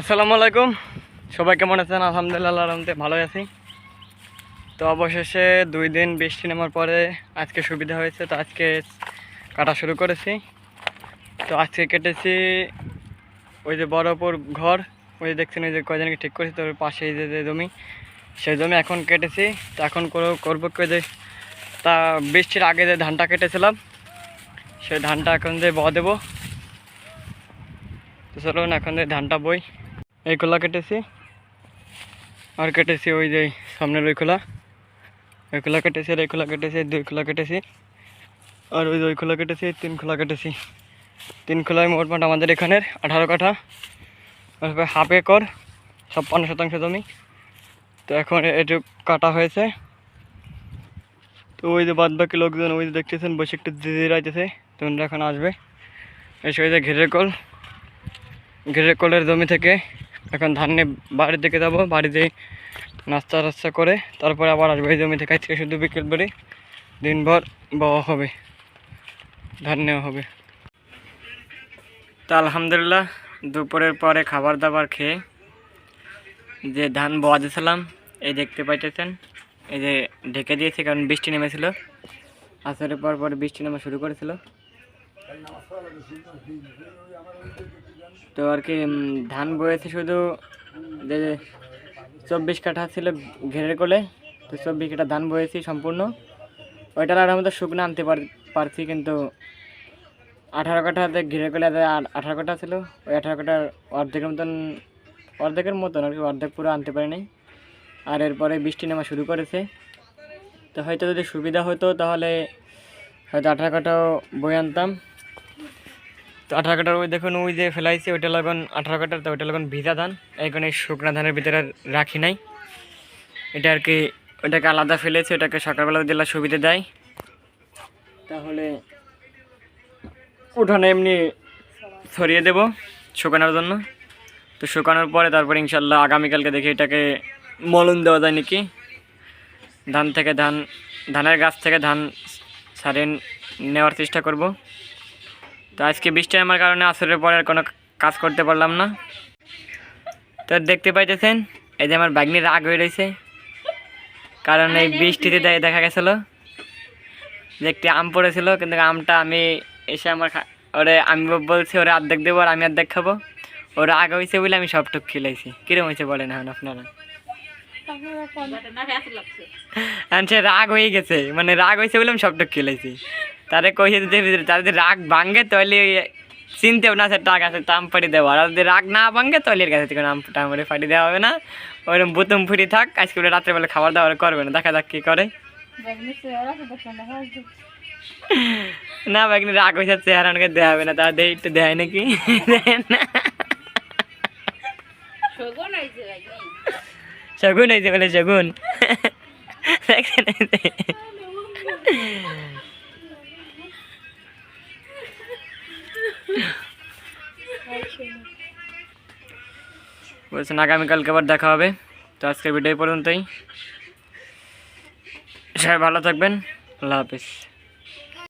আসসালামু আলাইকুম। সবাই কেমন আছেন? আলহামদুলিল্লাহ আলহামদে ভালো আছি। তো অবশেষে দুই দিন বৃষ্টি নামার পরে আজকে সুবিধা হয়েছে, তো আজকে কাটা শুরু করেছি। তো আজকে কেটেছি ওই যে বড়পুর ঘর, ওই যে দেখছেন, ওই যে কয়জনকে ঠিক করেছি তোর পাশেই যে যে জমি, সেই জমি এখন কেটেছি। তো এখন করব যে তা বৃষ্টির আগে যে ধানটা কেটেছিলাম, সেই ধানটা এখন যে ব দেবো। তো চলুন, এখন যে ধানটা বই। এই খোলা কেটেছি। আর কেটেছি ওই যে সামনের ওই খোলা ওই খোলা কেটেছি আর এই খোলা কেটেছি দুই খোলা কেটেছি। আর ওই ওই খোলা কেটেছি তিন খোলা কেটেছি। তিন খোলায় মোটমাট আমাদের এখানের আঠারো কাঠা। হাফ একর, ছাপ্পান্ন শতাংশ জমি। তো এখন এটু কাটা হয়েছে। তো ওই যে বাদ বাকি লোকজন ওই যে দেখতেছেন বসে একটু দিদি রাইতেছে, তো ওনারা এখন আসবে। এসে ওই যে ঘেরের কল। ঘেরের কলের জমি থেকে এখন ধান নিয়ে বাড়ির দিকে যাব, বাড়িতে নাস্তা টাস্তা করে তারপরে আবার আসব। এই জমি থেকে আজকে শুধু বিকেল বেড়ে দিনভর বাওয়া হবে, ধান নেওয়া হবে। তা আলহামদুলিল্লাহ, দুপুরের পরে খাবার দাবার খেয়ে যে ধান বোয়া দিয়েছিলাম, এই দেখতে পাইতেছেন, এই যে ঢেকে দিয়েছে কারণ বৃষ্টি নেমেছিল। আসরের পর পরে বৃষ্টি নামা শুরু করেছিল। তো আর কি ধান বয়েছে শুধু যে চব্বিশ কাঠা ছিল ঘেরের কোলে, তো চব্বিশ কাঠা ধান বয়েছি সম্পূর্ণ। ওইটার আর আমাদের শুকনো আনতে পার- পারছি কিন্তু আঠারো কাঠাতে ঘিরে কোলে আঠারো কাঠা ছিল। ওই আঠারো কাঠার অর্ধেকের মতন অর্ধেকের মতন আর কি, অর্ধেক পুরো আনতে পারিনি। আর এরপরে বৃষ্টি নামা শুরু করেছে। তো হয়তো যদি সুবিধা হতো তাহলে হয়তো আঠারো কাঠাও বই আনতাম। তো আঠারো কাটার ওই দেখুন, ওই যে ফেলাইছি, ওইটা লাগান আঠারো কাটার, তো ওইটা লাগান ভিজা ধান। এখন এই শুকনা ধানের ভিতরে রাখি নাই। এটা আর কি ওটাকে আলাদা ফেলেছি ওটাকে সকালবেলা দিলে সুবিধা দেয়। তাহলে উঠানে এমনি ছড়িয়ে দেব শুকানোর জন্য। তো শুকানোর পরে তারপর ইনশাল্লাহ আগামীকালকে দেখি এটাকে মলন দেওয়া যায় নাকি। ধান থেকে ধান, ধানের গাছ থেকে ধান ছাড়িয়ে নেওয়ার চেষ্টা করব। তো আজকে বৃষ্টি আমার কারণে আসরের পরে আর কোনো কাজ করতে পারলাম না। তো দেখতে পাইতেছেন এই যে আমার বাগনি রাগ হয়ে রয়েছে কারণ এই বৃষ্টিতে দেখা গেছিল যে একটি আম পড়েছিল কিন্তু আমটা আমি এসে আমার ওরে আমি বলছি ওরা অর্ধেক দেবো আর আমি অর্ধেক খাব। ওরা রাগ হয়েছে বলে আমি সবটুক খেলাইছি। কিরম হয়েছে বলেন এখন আপনারা? সে রাগ হয়ে গেছে। মানে রাগ হয়েছে বলে আমি সবটুক খেলাইছি। তারে কইছে যে তার যদি রাগ ভাঙ্গে তাহলে চিনতেও না সে টাক আছে তাম ফাটি দেবো। আর যদি রাগ না ভাঙ্গে তাহলে এর কাছে থেকে নাম টামড়ে ফাটি দেওয়া হবে না। ওইরকম বুতুম ফুটি থাক আজকে বলে রাত্রেবেলা খাবার দাবার করবে না দেখা যাক কী করে। না বাগনি রাগ হয়েছে চেহারা আমাকে দেওয়া হবে না তার দেয় একটু দেয় নাকি? শগুন হয়েছে বলে শগুন। দেখছেন এই যে? বলছেন আগামীকালকে আবার দেখা হবে। তো আজকের ভিডিও পর্যন্তই। সবাই ভালো থাকবেন। আল্লাহ হাফিজ।